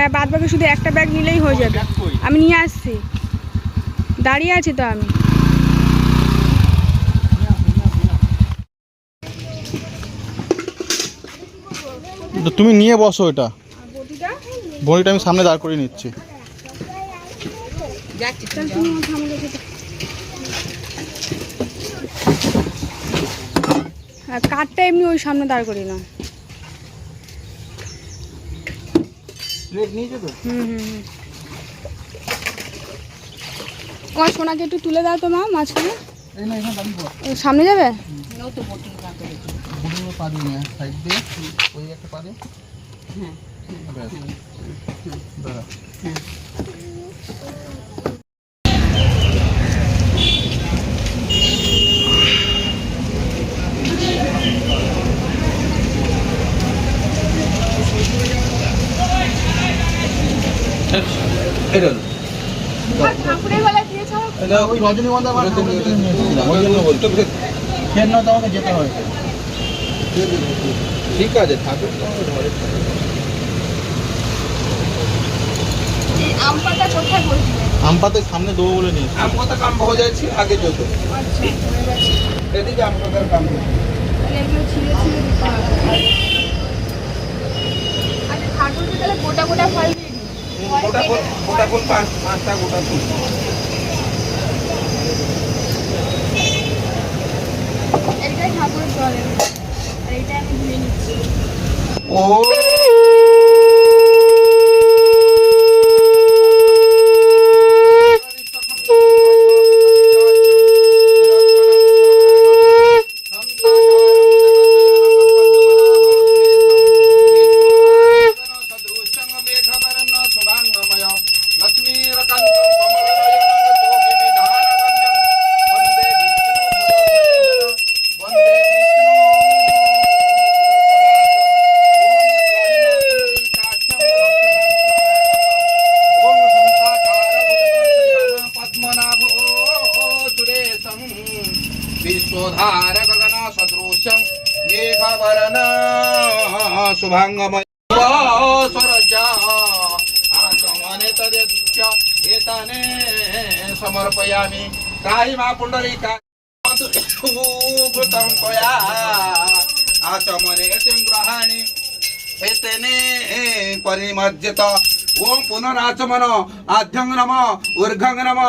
হ্যাঁ বাদ বাকি শুধু একটা ব্যাগ নিলেই হয়ে যাবে। আমি নিয়ে আসছি। দাঁড়িয়ে আছি তো আমি। তো তুমি নিয়ে বসো এটা। বড়িটা? আমি সামনে দাঁড় করিয়ে নিচ্ছি। হ্যাঁ কাঠটা এমনি ওই সামনে দাঁড় করি না প্লেট নিয়েছো তো হুম আমার সোনাকে একটু তুলে দাও তো মা মাঝখানে। সামনে যাবে? বুড়ো পা দিয়ে নিয়ে সাইড দিয়ে ওই একটা পা দিয়ে ব্যাস। দাঁড়া। এটা হলো। ওই রজনীগন্ধা। ওই জন্য বলতো ফের না তো আমাকে যেতে হয়েছে ঠিক আছে ঠাকুর তো ঘরে আম পাতা কোথায় বলছিলে আম পাতায় সামনে দেবো বলে নিয়ে আম কথা কাম হয়ে যাচ্ছে আগে যত। আচ্ছা হয়ে এদিকে আম কথার কাম হচ্ছে। ছিঁড়ে ছিঁড়ে দিতে হবে। আচ্ছা তাহলে গোটা গোটা ফল গোটা ফুল গোটা ফুল পাঁচ পাঁচটা গোটা ফুল। এটাই ঠাকুর চলে আর এইটা আমি ধুয়ে নিচ্ছি। ও! शुभाङ्गमय स्वरजा आचमने तद्य एताने समर्पयामि काही मा पुण्डरीका कृतं त्वया आचमने यतिं ग्रहाणि एतेने परिमज्यत ओम पुनराचमन आद्यं नम ऊर्ध्वं नम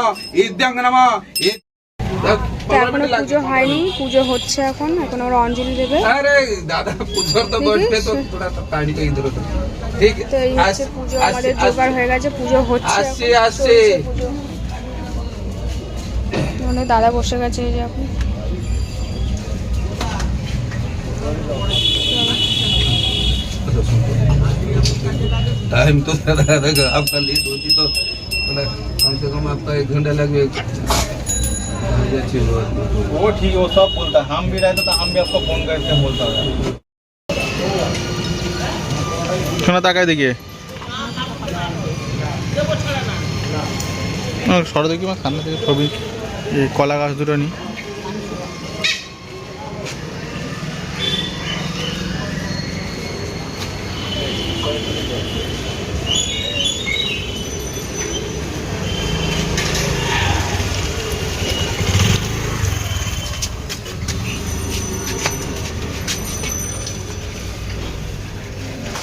इद्यं नम इ- তো এখনো পুজো হয়নি পুজো হচ্ছে এখন এখন ওরা অঞ্জলি দেবে अरे दादा पुजर तो बैठते तो थोड़ा तो पानी का इधर उधर ठीक তো এই है হচ্ছে পুজো আমাদের জোগাড় হয়ে গেছে পুজো হচ্ছে আসছে, এখন, আসছে। চলছে পুজো। মানে দাদা বসে গেছে এই যে এখন टाइम तो ज्यादा रहेगा आपका लेट होती तो थोड़ा कम से कम आपका एक घंटा लगे अच्छी बात है। वो ठीक है वो सब बोलता है हम भी रहते तो हम भी आपको फोन करके बोलता है শোনা তাকায় দেখি সর দেখি আমার সামনে থেকে ছবি এই কলা গাছ দুটো নি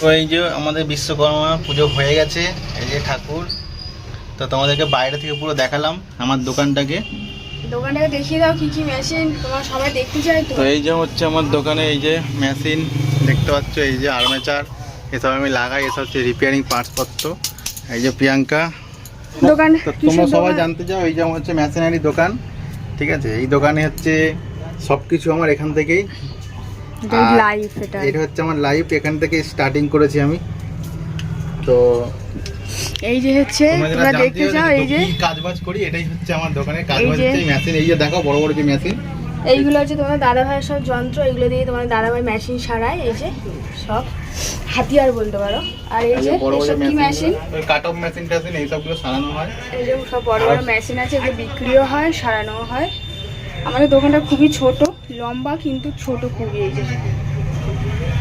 তো এই যে আমাদের বিশ্বকর্মা পুজো হয়ে গেছে এই যে ঠাকুর। তো তোমাদেরকে বাইরে থেকে পুরো দেখালাম আমার দোকানটাকে। দোকানটাকে দেখিয়ে দাও কি কি মেশিন তোমার সবাই দেখতে চাই তো। এই যে হচ্ছে আমার দোকানে এই যে মেশিন দেখতে পাচ্ছ এই যে আর্মেচার এসব আমি লাগাই এসব হচ্ছে রিপেয়ারিং পার্টসপত্র এই যে প্রিয়াঙ্কা। দোকান তো তোমরা সবাই জানতে চাও এই যে আমার হচ্ছে মেশিনারি দোকান ঠিক আছে? এই দোকানে হচ্ছে সব কিছু আমার এখান থেকেই লাইফ এটা। এটা হচ্ছে আমার লাইফ এখান থেকে স্টার্টিং করেছি আমি। তো এই যে হচ্ছে তোমরা দেখতে চাও এই যে কাজবাজ করি এটাই হচ্ছে আমার কাজবাজ হচ্ছে মেশিন এই যে দেখো বড় বড় যে মেশিন এইগুলো হচ্ছে তোমার দাদা ভাইয়ের সব যন্ত্র এগুলো দিয়ে তোমার দাদা ভাই মেশিন সারায়। এই যে সব হাতিয়ার বলতে পারো। আর এই যে এসব কি মেশিন কাট অফ মেশিন টাশিন এইসবগুলো সারানো হয়। এই যে সব বড় বড় মেশিন আছে এগুলো বিক্রিও হয় সারানোও হয়। আমাদের দোকানটা খুবই ছোট। লম্বা কিন্তু ছোট খুবই এই যে।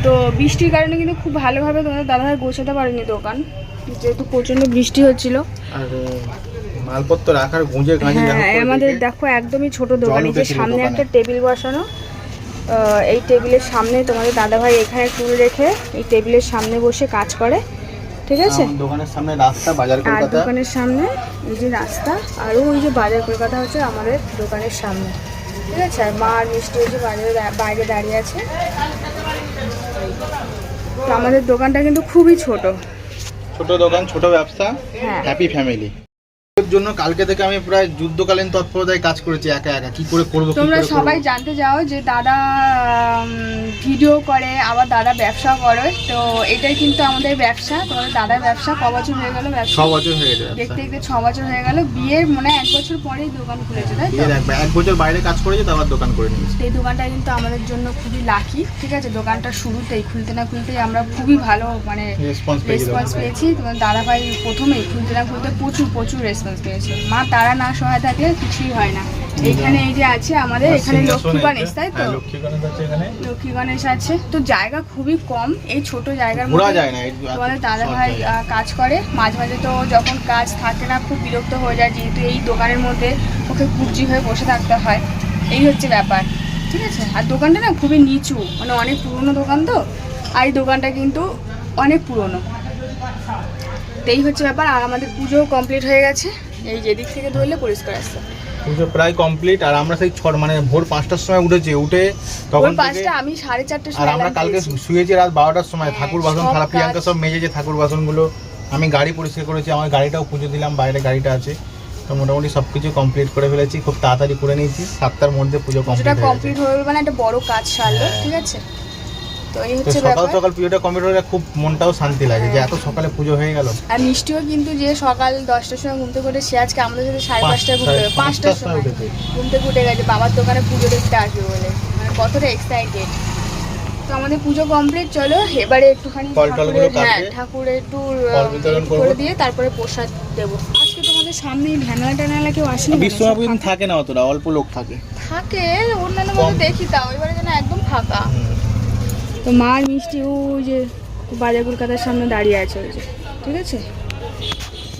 তো বৃষ্টির কারণে কিন্তু খুব ভালোভাবে তোমাদের দাদাভাই গোছাতে পারেনি দোকান যেহেতু প্রচণ্ড বৃষ্টি হচ্ছিল। আর মালপত্র রাখার গুঁজে গাঁজে হ্যাঁ আমাদের দেখো একদমই ছোট দোকান এই যে সামনে একটা টেবিল বসানো এই টেবিলের সামনে তোমাদের দাদাভাই এখানে টুল রেখে এই টেবিলের সামনে বসে কাজ করে ঠিক আছে? দোকানের সামনে রাস্তা বাজার আর কলকাতা। দোকানের সামনে এই যে রাস্তা আর ওই যে বাজার কলকাতা হচ্ছে আমাদের দোকানের সামনে। ঠিক আছে? আর মা আর মিষ্টি হচ্ছে বাইরে বাইরে দাঁড়িয়ে আছে। তো আমাদের দোকানটা কিন্তু খুবই ছোট। ছোট দোকান ছোট ব্যবসা হ্যাঁ। হ্যাপি ফ্যামিলি জন্য কালকে থেকে আমি প্রায় যুদ্ধকালীন তৎপরতায় কাজ করেছি একা একা। কি করে করব তোমরা সবাই জানতে চাও যে দাদা ভিডিও করে আবার দাদা ব্যবসা করে। তো এটাই কিন্তু আমাদের ব্যবসা। তোমাদের দাদার ব্যবসা ক বছর হয়ে গেল ছ ব্যবসা বছর হয়ে ব্যবসা। দেখতে দেখতে ছ বছর হয়ে গেল। বিয়ের মনে এক বছর পরেই দোকান খুলেছে তাই এক বছর বাইরে কাজ করেছি তারপর দোকান করে নিয়েছি। এই দোকানটা কিন্তু আমাদের জন্য খুবই লাকি ঠিক আছে? দোকানটা শুরুতেই খুলতে না খুলতেই আমরা খুবই ভালো মানে রেসপন্স পেয়েছি তোমার দাদাভাই প্রথমেই খুলতে না খুলতে প্রচুর প্রচুর রেসপন্স পেয়েছে। মা তারা না সহায় থাকলে কিছুই হয় না। এখানে এই যে আছে আমাদের এখানে লক্ষ্মী গণেশ তাই তো? হ্যাঁ, লক্ষ্মী গণেশ আছে তো জায়গা খুবই কম এই ছোট জায়গার মধ্যে তোমাদের দাদা ভাই কাজ করে। মাঝে মাঝে তো যখন কাজ থাকে না খুব বিরক্ত হয়ে যায় যেহেতু এই দোকানের মধ্যে ওকে কুবজি হয়ে বসে থাকতে হয়। এই হচ্ছে ব্যাপার ঠিক আছে? আর দোকানটা না খুবই নিচু মানে অনেক পুরনো দোকান তো আর এই দোকানটা কিন্তু অনেক পুরনো। এই হচ্ছে ব্যাপার আর আমাদের পুজো কমপ্লিট হয়ে গেছে। এই যে যেদিক থেকে ধরলে পরিষ্কার আসছে পুজো প্রায় কমপ্লিট আর আমরা সেই ছট মানে ভোর পাঁচটার সময় উঠেছি উঠে তখন পাঁচটা আমি সাড়ে চারটের আর আমরা কালকে শুয়েছি রাত বারোটার সময় হ্যাঁ, ঠাকুর বাসন থালা প্রিয়াঙ্কা সব মেজেছে ঠাকুর বাসনগুলো। আমি গাড়ি পরিষ্কার করেছি আমার গাড়িটাও পুজো দিলাম বাইরে গাড়িটা আছে। তো মোটামুটি সব কিছু কমপ্লিট করে ফেলেছি খুব তাড়াতাড়ি করে নিয়েছি সাতটার মধ্যে পুজো কমপ্লিট কমপ্লিট হয়ে মানে একটা বড় কাজ সারলো হ্যাঁ। ঠিক আছে? তো এই হচ্ছে সকাল সকাল পুজোটা কমপ্লিট হলে খুব মনটাও শান্তি লাগে যে এত সকালে পুজো হয়ে গেল। আর মিষ্টিও কিন্তু যে সকাল দশটার সময় ঘুম থেকে সে আজকে আমাদের সাথে সাড়ে পাঁচ- পাঁচটায় ঘুম পাঁচটার সময় ঘুম থেকে উঠে গেছে বাবার দোকানে পুজো দেখতে আসবে বলে। মানে কতটা এক্সাইটেড তো আমাদের পুজো কমপ্লিট চলো এবারে একটুখানি হ্যাঁ ঠাকুরের একটু বিতরণ করে দিয়ে তারপরে প্রসাদ দেবো। আজকে তোমাদের সামনে ভ্যানালা ট্যানালা কেউ আসেনি বিশ্বনাথ থাকে না অতটা অল্প লোক থাকে। থাকে অন্যান্য। মধ্যে দেখি তাও এবারে যেন একদম ফাঁকা। তো মা আর মিষ্টি ওই যে বাজার কলকাতার সামনে দাঁড়িয়ে আছে ওই যে ঠিক আছে?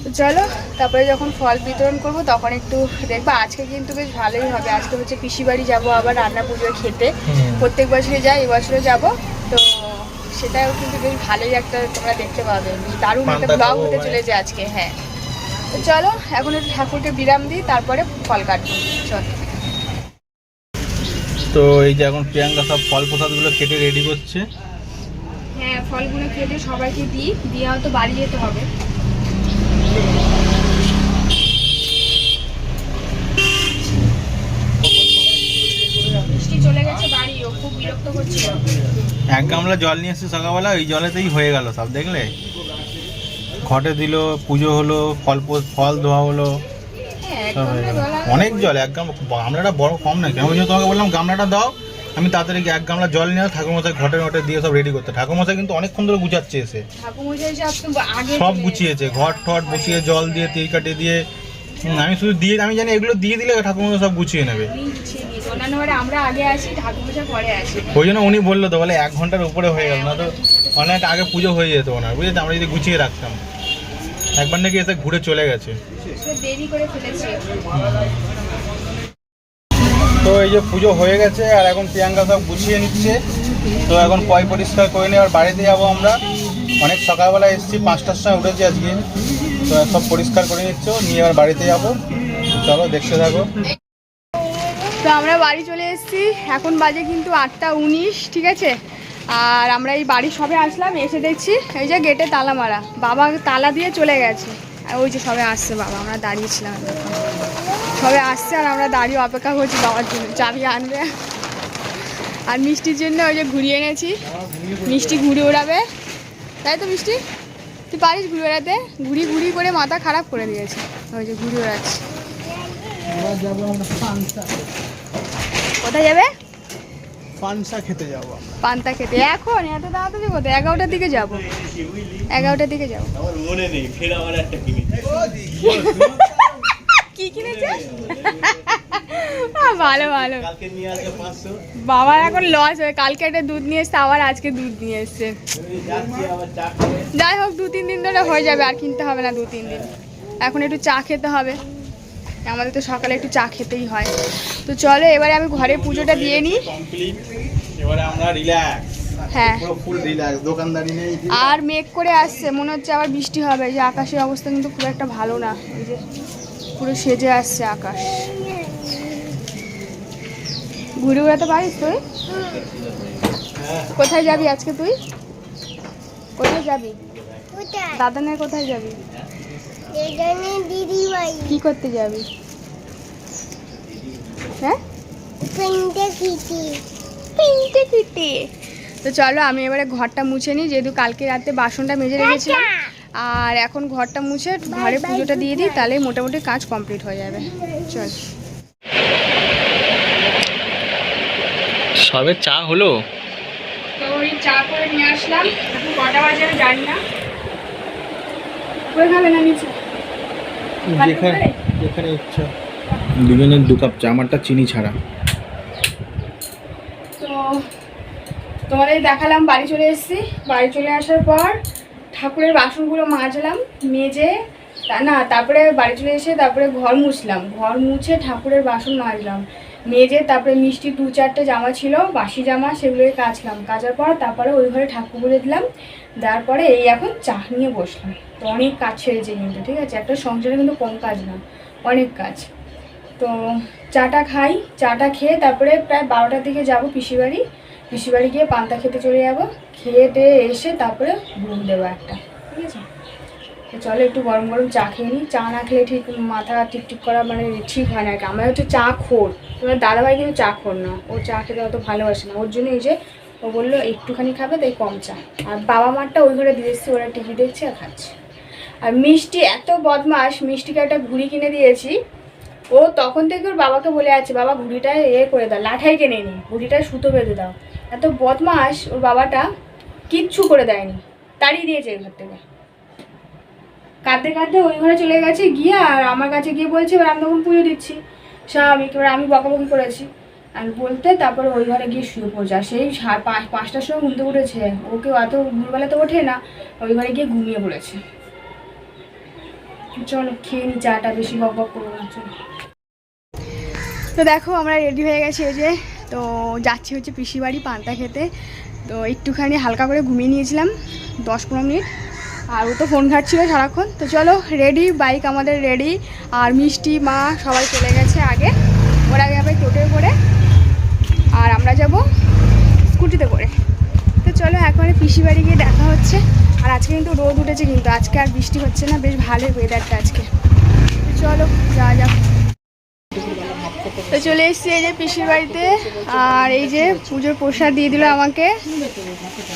তো চলো তারপরে যখন ফল বিতরণ করব তখন একটু দেখব। আজকে কিন্তু বেশ ভালোই হবে। আজকে হচ্ছে পিসি বাড়ি যাব আবার রান্না পুজো খেতে। প্রত্যেক বছরে যাই এবছরও যাব। তো সেটাও কিন্তু বেশ ভালোই একটা তোমরা দেখতে পাবে। দারুণ একটা ব্লগ হতে মানে। চলেছে আজকে হ্যাঁ। তো চলো এখন একটু ঠাকুরকে বিরাম দিই তারপরে ফল কাটবো। চলো। তো এই যে এখন প্রিয়াঙ্কা সব ফল প্রসাদগুলো কেটে রেডি করছে। হ্যাঁ ফলগুলো কেটে সবাইকে দিই দিয়ে হয়তো বাড়ি যেতে হবে। মিষ্টি চলে গেছে বাড়ি ও খুব বিরক্ত করছিল এক গামলা জল নিয়ে এসেছে সকালবেলা ওই জলেতেই হয়ে গেল সব দেখলে? ঘটে দিল পুজো হলো ফল ফল ধোয়া হলো। হয়ে গেল। অনেক জল এক গামলা গামলাটা বড় কম না কেন? ওই তোমাকে বললাম গামলাটা দাও। আমি তাড়াতাড়ি এক গামলা জল নিয়ে ঠাকুরমশাই ঘটে ঘটে দিয়ে সব রেডি করতে। ঠাকুরমশাই কিন্তু অনেকক্ষণ ধরে গুছাচ্ছে এসে। সব গুছিয়েছে ঘর ঠট বসিয়ে জল দিয়ে তেল কাটে দিয়ে। আমি শুধু দিয়ে আমি জানি এগুলো দিয়ে দিলে ঠাকুরমশাই সব গুছিয়ে নেবে। গুছিয়ে ওই জন্য উনি বলল তো বলে এক ঘণ্টার উপরে হয়ে গেল না তো অনেক আগে পুজো হয়ে যেত ওনার বুঝেছি? আমরা যদি গুছিয়ে রাখতাম। একবার নাকি এসে ঘুরে চলে গেছে। দেরি করে ফেলেছি। তো এই যে পুজো হয়ে গেছে আর এখন প্রিয়াঙ্কা সব গুছিয়ে নিচ্ছে। তো এখন পয় পরিষ্কার করে নিয়ে আর বাড়িতে যাব আমরা। অনেক সকালবেলা এসেছি পাঁচটার সময় উঠেছি আজকে। তো সব পরিষ্কার করে নিচ্ছ নিয়ে আর বাড়িতে যাব। চলো দেখতে থাকো। তো আমরা বাড়ি চলে এসেছি। এখন বাজে কিন্তু আটটা উনিশ ঠিক আছে? আর আমরা এই বাড়ি সবে আসলাম এসে দেখছি এই যে গেটে তালা মারা। বাবা তালা দিয়ে চলে গেছে। ওই যে সবাই আসছে বাবা, আমরা দাঁড়িয়েছিলাম এতক্ষণ। সবে আসছে আর আমরা দাঁড়িয়ে অপেক্ষা করছি বাবার জন্য, চাবি আনবে। আর মিষ্টির জন্য ওই যে ঘুরিয়ে এনেছি। মিষ্টি ঘুরে ওড়াবে। তাই তো মিষ্টি? তুই পারিস ঘুরে ওড়াতে? ঘুরি ঘুরি করে মাথা খারাপ করে দিয়েছে। ওই যে ঘুরে ওড়াচ্ছি। কোথায় যাবে? পানসা খেতে যাব পান্তা খেতে। এখন? এত তাড়াতাড়ি কোথায়? এগারোটার দিকে যাব। এগারোটার দিকে যাব। আমার মনে নেই ফের আমার একটা কিনে কি কিনেছে ভালো ভালো। বাবার এখন লস হয় কালকে একটা দুধ নিয়ে এসছে আবার আজকে দুধ নিয়ে এসছে। আবার যাই হোক দু তিন দিন ধরে হয়ে যাবে আর কিনতে হবে না দু তিন দিন। এখন একটু চা খেতে হবে। আমাদের তো সকালে একটু চা খেতেই হয়। তো চলো এবারে আমি ঘরে পুজোটা দিয়ে নিই। এবারে আমরা রিল্যাক্স হ্যাঁ। পুরো ফুল রিল্যাক্স দোকানদারি নেই। আর মেঘ করে আসছে মনে হচ্ছে আবার বৃষ্টি হবে। যে আকাশের অবস্থা কিন্তু খুব একটা ভালো না। এই যে পুরো সেজে আসছে আকাশ। ঘুরে ঘুরাতে পারিস তুই? কোথায় যাবি আজকে তুই? কোথায় যাবি? দাদানের কোথায় যাবি? কি করতে যাবি? হ্যাঁ? পেনটা কিটি তো চলো আমি এবারে ঘরটা মুছে নিই যেহেতু কালকে রাতে বাসনটা মেজে রেখেছিলাম। আর এখন ঘরটা মুছে ঘরে পুজোটা দিয়ে দিই তাহলে মোটামুটি কাজ কমপ্লিট হয়ে যাবে। চল। সবে চা হলো? তো ওই চা করে নিয়ে আসলাম। এখন কটা বাজে আমি জানি না। করে খাবে না নিচে? যেখানে যেখানে ইচ্ছা। দুজনের দু কাপ চা আমারটা চিনি ছাড়া। তো তোমাদের দেখালাম বাড়ি চলে এসেছি। বাড়ি চলে আসার পর ঠাকুরের বাসনগুলো মাজলাম মেজে তা না তারপরে বাড়ি চলে এসে তারপরে ঘর মুছলাম। ঘর মুছে ঠাকুরের বাসন মাজলাম। মেজে তারপরে মিষ্টি দু চারটে জামা ছিল বাসি জামা সেগুলোকে কাচলাম। কাচার পর তারপরে ওই ঘরে ঠাকুর বলে দিলাম দেওয়ার পরে এই এখন চা নিয়ে বসলাম। তো অনেক কাজ ছেড়েছে কিন্তু, ঠিক আছে? একটা সংসারে কিন্তু কম কাজ না, অনেক কাজ। তো চাটা খাই, চাটা খেয়ে তারপরে প্রায় বারোটার দিকে যাব পিসির বাড়ি পিসির বাড়ি গিয়ে পান্তা খেতে চলে যাব। খেয়ে টেয়ে এসে তারপরে ঘুম দেবো একটা, ঠিক আছে? চলো একটু গরম গরম চা খেয়ে নিই। চা না খেলে ঠিক মাথা টিপটিপ করা মানে ঠিক হয় না আর কি। আমরা হচ্ছে চা খোর। তোমার দাদাভাই কিন্তু চা খোর না। ও চা খেতে অত ভালোবাসে না। ওর জন্য এই যে ও বলল, একটুখানি খাবে, তাই কম চা। আর বাবা মারটা ওই ঘরে দিয়ে এসছে, ওরা টিভি দেখছে আর খাচ্ছে। আর মিষ্টি এত বদমাস মিষ্টিকে একটা ঘুড়ি কিনে দিয়েছি। ও তখন থেকে ওর বাবাকে বলে আছে, বাবা, ঘুড়িটা এ করে দাও, লাঠাই টেনে নি, ঘুড়িটা সুতো বেঁধে দাও। এত বদমাস ওর বাবাটা কিচ্ছু করে দেয়নি, তাড়িয়ে দিয়েছে এই ঘর থেকে। কাঁদতে কাঁদতে ওই ঘরে চলে গেছে গিয়ে, আর আমার কাছে গিয়ে বলছে, এবার আমি তখন পুজো দিচ্ছি। স্বাভাবিক, এবার আমি বকাবকি করেছি। আমি বলতে তারপর ওই ঘরে গিয়ে শুয়ে পড়ছে। আর সেই পাঁচটার সময় ঘুমতে উঠেছে। ওকে অত ভোরবেলা তো ওঠে না, ওই ঘরে গিয়ে ঘুমিয়ে পড়েছে। চলো, খেয়ে নি চাটা, বেশি বক বক করব না, চলো। তো দেখো, আমরা রেডি হয়ে গেছি এই যে। তো যাচ্ছি হচ্ছে পিসি বাড়ি পান্তা খেতে। তো একটুখানি হালকা করে ঘুমিয়ে নিয়েছিলাম, দশ পনেরো মিনিট। আর ও তো ফোন ঘাটছিল সারাক্ষণ। তো চলো রেডি বাইক আমাদের রেডি আর মিষ্টি, মা সবাই চলে গেছে আগে। ওরা যাবে টোটোে করে। আর আমরা যাব স্কুটিতে করে। তো চলো একবারে পিসি বাড়ি গিয়ে দেখা হচ্ছে। আর আজকে কিন্তু রোদ উঠেছে কিন্তু, আজকে আর বৃষ্টি হচ্ছে না, বেশ ভালোই ওয়েদারটা আজকে। চলো যা যাক। তো চলে এসেছি এই যে পিসির বাড়িতে, আর এই যে পুজোর প্রসাদ দিয়ে দিল আমাকে।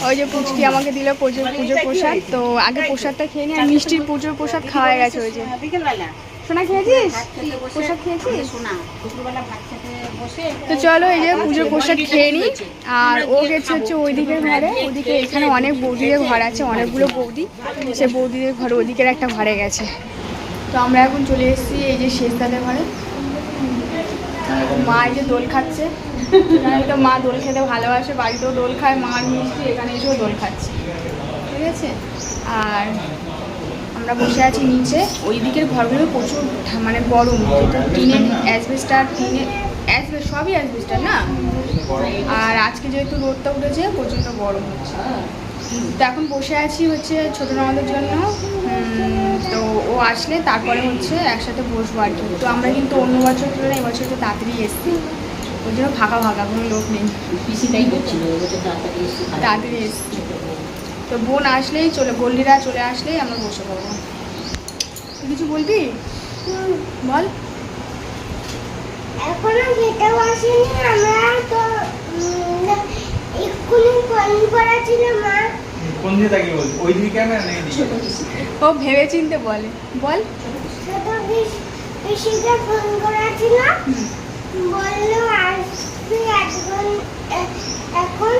ওই যে পুচকি আমাকে দিল পুজোর পুজোর প্রসাদ। তো আগে প্রসাদটা খেয়ে নি আর মিষ্টির পুজোর প্রসাদ খাওয়া গেছে ওই যে। সোনা, খেয়েছিস? প্রসাদ খেয়েছিস? তো চলো এই যে পুজোর প্রসাদ খেয়ে নি আর ও গেছে হচ্ছে ওইদিকের ঘরে ওদিকে এখানে অনেক বৌদিদের ঘর আছে অনেকগুলো বৌদি। সে বৌদিদের ঘরে ওদিকের একটা ঘরে গেছে। তো আমরা এখন চলে এসেছি এই যে শেষদাদের ঘরে। মা এই যে দোল খাচ্ছে। তো মা দোল খেতে ভালোবাসে বাড়িতেও দোল খায় মা মিষ্টি এখানে এসেও দোল খাচ্ছে। ঠিক আছে? আর আমরা বসে আছি নিচে। ওই দিকের ঘরগুলো প্রচুর মানে গরম যেটা টিনের অ্যাসবেস্টার টিনের অ্যাসবেস্ট সবই অ্যাসবেস্টার না? আর আজকে যেহেতু রোদটা উঠেছে প্রচণ্ড গরম হচ্ছে। তো এখন বসে আছি হচ্ছে ছোটো আমাদের জন্য। তো ও আসলে তারপরে হচ্ছে একসাথে বসবো আর কি। তো আমরা কিন্তু অন্য বছর তুলনায় এবছর একটু তাড়াতাড়ি এসেছি। ওই জন্য ফাঁকা ফাঁকা কোনো লোক নেই। পিসিটাই করছিল তাড়াতাড়ি এসে। তাড়াতাড়ি এসেছি। তো বোন আসলেই চলে গল্লিরা চলে আসলেই আমরা বসে পড়ব। তুই কিছু বলবি? বল। এখনও আসেনি আমরা তো এক্ষুনি ফোন করা ছিল মা। কোন দিকে তাকিয়ে বলছি? ওই দিকে ক্যামেরা ও ভেবে চিনতে বলে। বল। ছোট পিসিকে ফোন করা ছিল। বলল আসবে এখন এখন?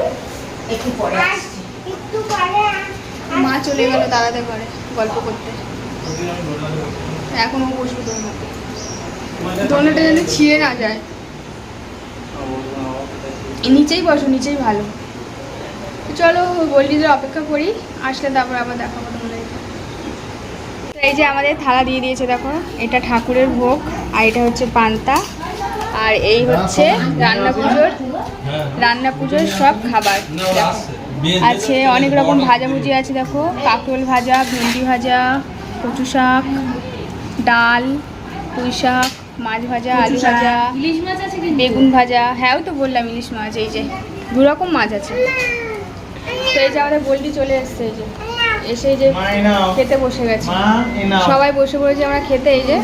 একটু পরে আসছি। একটু পরে মা চলে গেল দাদাদের ঘরে গল্প করতে। এখন ও বসবে তোর মতো দোলনাটা যেন ছিঁড়ে না যায়। নিচেই বসো, নিচেই ভালো। চলো গোল্ডিদের অপেক্ষা করি, আসলে তারপর আবার দেখাবো তোমাদেরকে। এই যে আমাদের থালা দিয়ে দিয়েছে, দেখো, এটা ঠাকুরের ভোগ, আর এটা হচ্ছে পান্তা, আর এই হচ্ছে রান্না পুজোর রান্না পুজোর সব খাবার। আছে, অনেক রকম ভাজাভুজি আছে, দেখো কাকরোল ভাজা, ভেন্ডি ভাজা, কচু শাক, ডাল, পুঁই শাক মাছ ভাজা আলু ভাজা ইলিশ মাছ আছে কিন্তু। বেগুন ভাজা হ্যাঁ তো বললাম ইলিশ মাছ এই যে দু রকম মাছ আছে। তো এই যে আমাদের বলটি চলে এসছে এই যে। এসে এই যে খেতে বসে গেছে। সবাই বসে পড়েছে আমরা খেতে এই যে।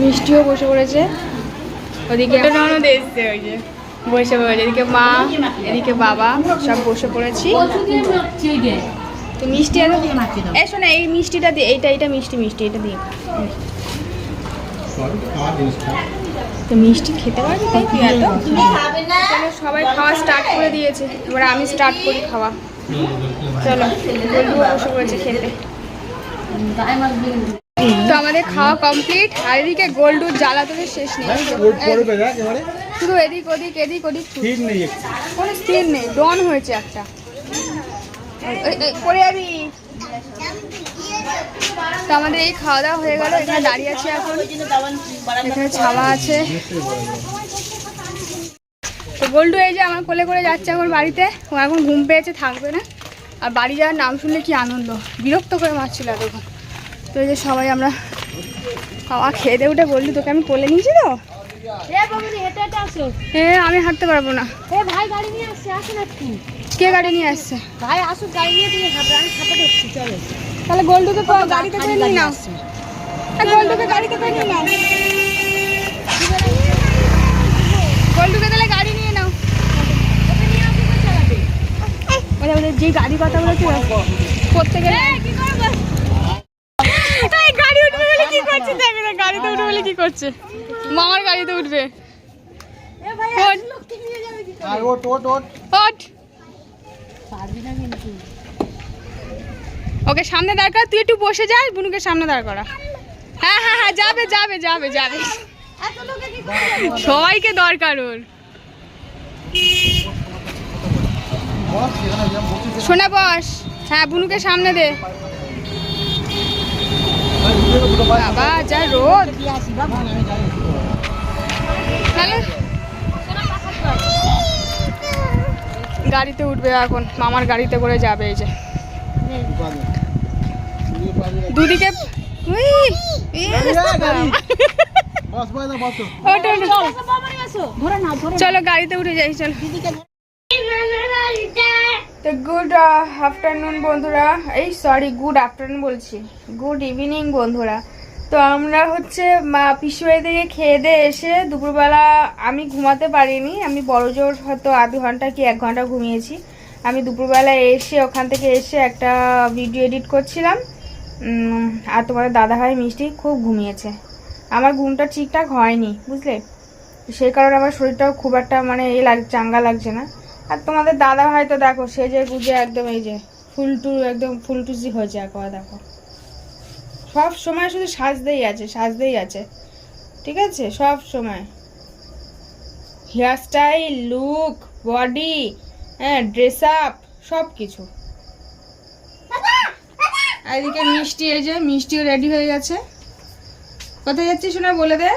মিষ্টিও বসে পড়েছে। ওদিকে ননদ এসছে ওই যে। বসে পড়েছে এদিকে মা এদিকে বাবা সব বসে পড়েছি। তো মিষ্টি এই শোনা এই মিষ্টিটা দিয়ে এইটা এইটা মিষ্টি মিষ্টি এটা দিয়ে তো মিষ্টি খেতে পারবি তাই? তুই এত? চলো সবাই খাওয়া স্টার্ট করে দিয়েছে। এবার আমি স্টার্ট করি খাওয়া। চলো বলব বসে পড়েছে খেতে। তো আমাদের খাওয়া কমপ্লিট আর এদিকে গোল্ডুর জ্বালাতনের শেষ নেই। শুধু এদিক ওদিক এদিক ওদিক। ঠিক নেই কোনো স্থির নেই ডন হয়েছে একটা। এই, যাবি। তো আমাদের এই খাওয়া দাওয়া হয়ে গেল এখানে দাঁড়িয়ে আছি এখন। এখানে ছাওয়া আছে। তো গোল্ডু এই যে আমার কোলে করে যাচ্ছে এখন বাড়িতে ও এখন ঘুম পেয়েছে থাকবে না। আর বাড়ি যাওয়ার নাম শুনলে কি আনন্দ বিরক্ত করে মারছিল এতক্ষণ। তো এই যে সবাই আমরা খাওয়া খেয়ে দিয়ে উঠে বললি তোকে আমি কোলে নিয়েছি তো? হ্যাঁ আমি হাঁটতে পারব না। ভাই গাড়ি নিয়ে আসছে আসুন কে গাড়ি নিয়ে আসছে? ভাই আসুন গাড়ি নিয়ে হাঁটো আমি হাঁটা চলো। তাহলে গোল্ডুকে কো- গাড়িতে করে নিয়ে নাও। আর গোল্ডুকে গাড়িতে করে নিয়ে নাও। গোল্ডুকে তাহলে গাড়ি নিয়ে নাও। ওরা ওদের যে গাড়ি কথা বলেছিল করতে গেলে এই গাড়ি উঠবে বলে কি করছে? দেখ না গাড়িতে উঠবে বলে কি করছে? মামার গাড়িতে উঠবে। ওঠ, আর ওট ওট ওট ওঠ। পারবি না কিন্তু। ওকে সামনে দাঁড় করা, তুই একটু বসে যা, বুনুকে সামনে দাঁড় করা। হ্যাঁ হ্যাঁ হ্যাঁ যাবে যাবে যাবে যাবে। সবাইকে দরকার ওর। শোনা বস হ্যাঁ বুনুকে সামনে দে। বাবা, যা রোদ। গাড়িতে উঠবে এখন, মামার গাড়িতে করে যাবে এই যে। দুদিকে চলো। গাড়িতে উঠে যাই চলো। তো গুড আফটারনুন বন্ধুরা। এই সরি গুড আফটারনুন বলছি। গুড ইভিনিং বন্ধুরা। তো আমরা হচ্ছে মা পিসি বাড়ি থেকে খেয়ে দিয়ে এসে দুপুরবেলা আমি ঘুমাতে পারিনি। আমি বড় জোর হয়তো আধ ঘণ্টা কি এক ঘণ্টা ঘুমিয়েছি। আমি দুপুরবেলা এসে, ওখান থেকে এসে একটা ভিডিও এডিট করছিলাম। আর তোমাদের দাদাভাই মিষ্টি খুব ঘুমিয়েছে। আমার ঘুমটা ঠিকঠাক হয়নি, বুঝলে? সেই কারণে আমার শরীরটাও খুব একটা মানে এ লাগ, চাঙ্গা লাগছে না। আর তোমাদের দাদা ভাই তো দেখো সেজে গুজে একদম এই যে ফুলটু, একদম ফুলটুসি হয়েছে একবার দেখো। সব সময় শুধু সাজতেই আছে সাজতেই আছে। ঠিক আছে? সব সময়। হেয়ার স্টাইল লুক বডি হ্যাঁ ড্রেস আপ সব কিছু এদিকে মিষ্টি এই যে মিষ্টিও রেডি হয়ে গেছে। কোথায় যাচ্ছিস শোনা বলে দে।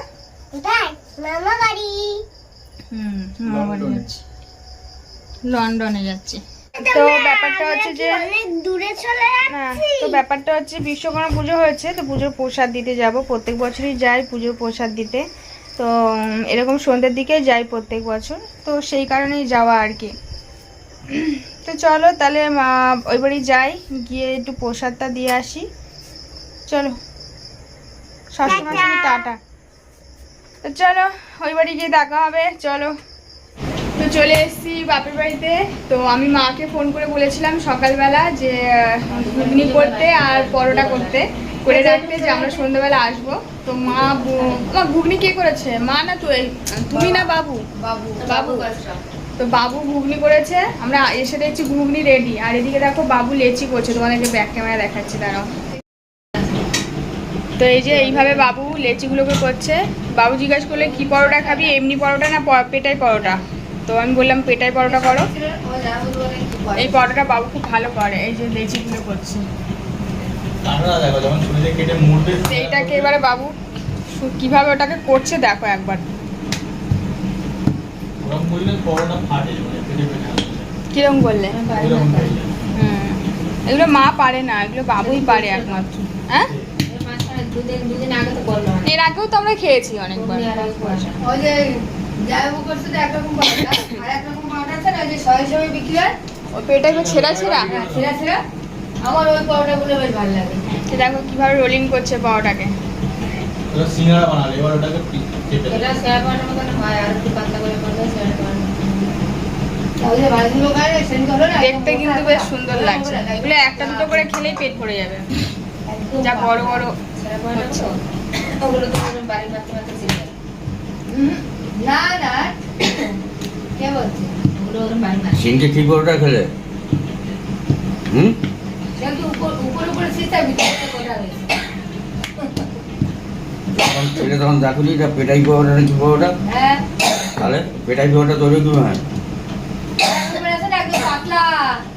কোথায়? মামা বাড়ি। হুম মামা বাড়ি যাচ্ছি। লন্ডনে যাচ্ছি। তো ব্যাপারটা হচ্ছে যে অনেক দূরে চলে না তো ব্যাপারটা হচ্ছে বিশ্বকর্মা পুজো হয়েছে তো পুজোর প্রসাদ দিতে যাব। প্রত্যেক বছরই যাই পুজোর প্রসাদ দিতে। তো এরকম সন্ধ্যের দিকে যাই প্রত্যেক বছর। তো সেই কারণেই যাওয়া আর কি। তো চলো তাহলে মা ওই বাড়ি যাই গিয়ে একটু প্রসাদটা দিয়ে আসি। চলো। সবসময় টাটা। তো চলো ওই বাড়ি গিয়ে দেখা হবে চলো। তো চলে এসেছি বাপের বাড়িতে। তো আমি মাকে ফোন করে বলেছিলাম সকালবেলা যে ঘুগনি করতে আর পরোটা করতে। করে রাখতে যে আমরা সন্ধ্যাবেলা আসব। তো মা মা ঘুগনি কে করেছে? মা না তুই? তুমি না বাবু? বাবু। বাবু। তো বাবু ঘুগনি করেছে আমরা এসে দেখছি ঘুগনি রেডি আর এদিকে দেখো বাবু লেচি করছে তোমাদেরকে ব্যাক ক্যামেরা দেখাচ্ছি দাঁড়াও। তো এই যে এইভাবে বাবু লেচিগুলোকে করছে বাবু জিজ্ঞাসা করলে কি পরোটা খাবি এমনি পরোটা না পেটাই পরোটা? তো আমি বললাম পেটাই পরোটা করো। এই পরোটাটা বাবু খুব ভালো করে এই যে লেচিগুলো করছে। এইটাকে এবারে বাবু কীভাবে ওটাকে করছে দেখো একবার ওরকম করলে পরোটা ফাটে মানে পেটে পেটে আসে। কিরম হয়ে। হুম। এগুলো মা পারে না এগুলো বাবুই পারে একমাত্র। হ্যাঁ? এর আগেও তো আমরা খেয়েছি অনেকবার। ওই যে হয়? ছেঁড়া ছেঁড়া? হ্যাঁ, ছেঁড়া ছেঁড়া। আমার ওই পাউডার বেশ ভালো লাগে। দেখো কীভাবে রোলিং করছে পাওয়াটাকে সিঙ্গারা বানালে এবার ওটাকে এটা শেয়ার বানানোর মতন হয়? আর একটু পাতলা করে করলে শেয়ার বানানো ওই যে বাড়িগুলো গায়ে সেদিন হলো না? দেখতে কিন্তু বেশ সুন্দর লাগছে। এগুলো একটা দুটো করে খেলেই পেট ভরে যাবে। যা বড় বড় ওগুলো তো মারতে মারতে না না। কে বলছে? ওগুলো ওরকম বাড়ি মারতে সিনকে কি পরোটা খেলে হুম? উপর উপর ভিতরে কোথা হয়েছে তখন তখন দেখুনি এটা পেটাই পরোটা না কি পরোটা হ্যাঁ। তাহলে পেটাই পরোটা তৈরি কি হয়?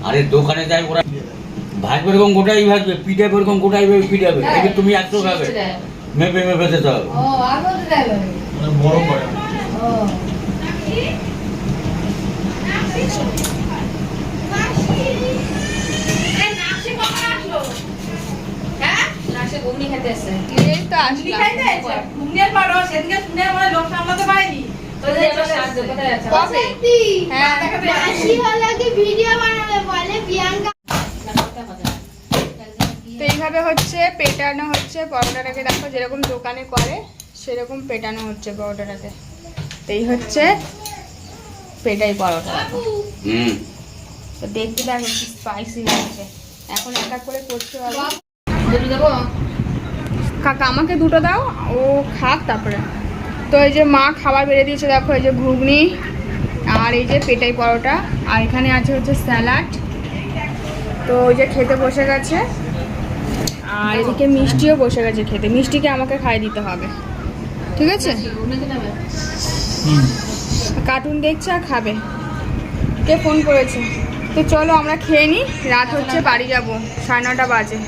আরে দোকানে যাই ওরা ভাজবে এরকম গোটাই ভাজবে পিঠে এরকম গোটাই ভাবে পিঠাবে হ্যাঁ। এবার তুমি একশো খাবে। মেপে মেপে দিতে হবে। ও আর বলতে যাবে বড় করে ও না, সে ঘুগনি খেতে এসছে। এই তো আসলাম তোদের এবার সাহায্য কোথায় আছে? কবে হ্যাঁ মাসি হলো কি ভিডিও বানাবে বলে প্রিয়াঙ্কা না, কোথায় কোথায়? তো এইভাবে হচ্ছে পেটানো হচ্ছে পরোটাটাকে। দেখো যেরকম দোকানে করে সেরকম পেটানো হচ্ছে পরোটাটাকে তো এই হচ্ছে পেটাই পরোটা। হুম। তো দেখতে দেখো স্পাইসি লাগছে। এখন এক এক করে করতে হবে। দুটো দেবো? কাকা আমাকে দুটো দাও ও খাক তারপরে। তো এই যে মা খাবার বেড়ে দিয়েছে দেখো এই যে ঘুগনি আর এই যে পেটাই পরোটা। আর এখানে আছে হচ্ছে স্যালাড। তো ওই যে খেতে বসে গেছে। আর এদিকে মিষ্টিও বসে গেছে খেতে। মিষ্টিকে আমাকে খাইয়ে দিতে হবে। ঠিক আছে? কার্টুন দেখছে আর খাবে। কে ফোন করেছে? তো চলো আমরা খেয়ে নিই রাত হচ্ছে বাড়ি যাব সাড়ে নটা বাজে।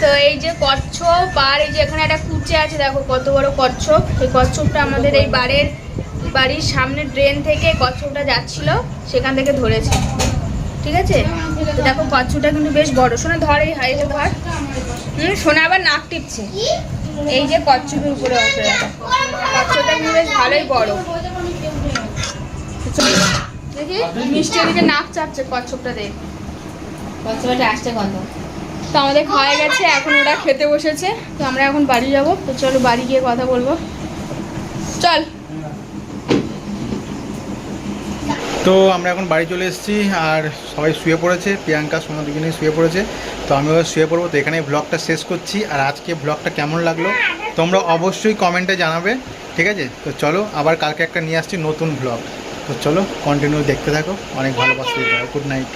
তো এই যে কচ্ছপ আর এই যে এখানে একটা কুচে আছে, দেখো কত বড় কচ্ছপ। এই কচ্ছপটা আমাদের এই বাড়ির বাড়ির সামনে ড্রেন থেকে কচ্ছপটা যাচ্ছিল, সেখান থেকে ধরেছে। ঠিক আছে? দেখো কচ্ছপটা কিন্তু বেশ বড়। শোনা, ধর এই হাই ধর। হুম সোনা আবার নাক টিপছে। এই যে কচ্ছপের উপরে বসে কচ্ছপটা কিন্তু বেশ ভালোই বড়। দেখি, মিষ্টি নাক চাপছে কচ্ছপটা দেখ। কচ্ছপটা আসছে কত? তো আমাদের খাওয়া গেছে, এখন ওরা খেতে বসেছে। তো আমরা এখন বাড়ি যাব। তো চলো বাড়ি গিয়ে কথা বলব। চল। তো আমরা এখন বাড়ি চলে এসেছি, আর সবাই শুয়ে পড়েছে, প্রিয়াঙ্কা, সোনা দুজনেই শুয়ে পড়েছে। তো আমিও শুয়ে পড়ব, তো এখানে ব্লগটা শেষ করছি। আর আজকে ব্লগটা কেমন লাগল, তোমরা অবশ্যই কমেন্টে জানাবে, ঠিক আছে? তো চলো, আবার কালকে একটা নিয়ে আসছি নতুন ব্লগ তো চলো কন্টিনিউ দেখতে থাকো। অনেক ভালোবাসতে গুড নাইট